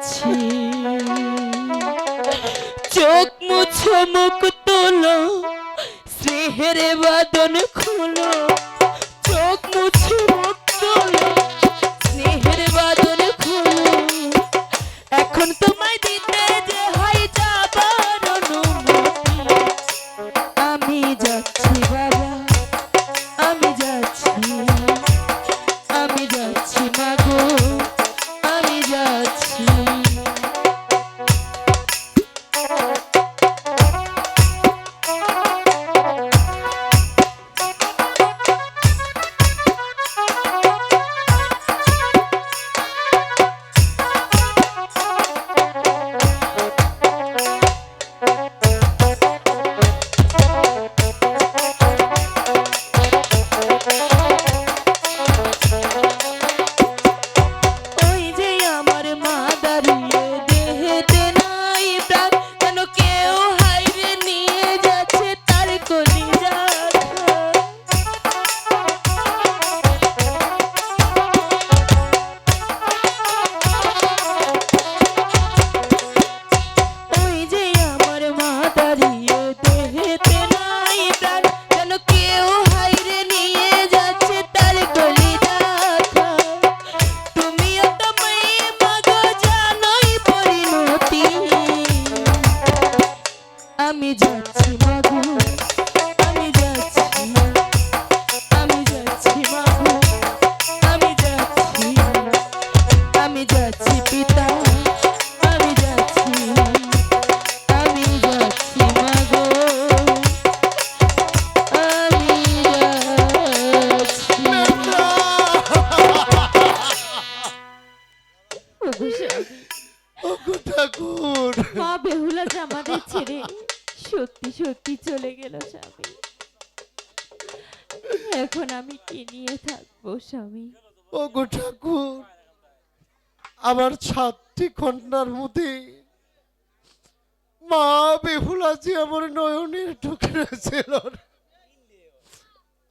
যাচ্ছি চোখ মুছো মুখ তোলো স্নেহের বাদন খুলো। আমি যাচ্ছি মাগো আমি যাচ্ছি আমি যাচ্ছি মাগো আমি যাচ্ছি আমি যাচ্ছি পিতা আমি যাচ্ছি আমি যাচ্ছি মাগো আমি যাচ্ছি ওগো স্বামী, ঠাকুর। মা বেহুলা ছেড়ে সত্যি সত্যি চলে গেল স্বামী। এখন আমি কি নিয়ে থাকব স্বামী? ওগো ঠাকুর, আমার সাতটি কন্যার মধ্যে মা বেহুলা যে আমার নয়নের ঢুকে ছিল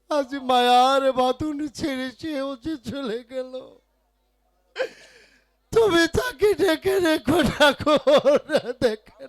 আজ মায়ার বাঁধন ছেড়ে সেও যে চলে গেল। তুমি তাকে ডেকে রেখো ঠাকুর, দেখে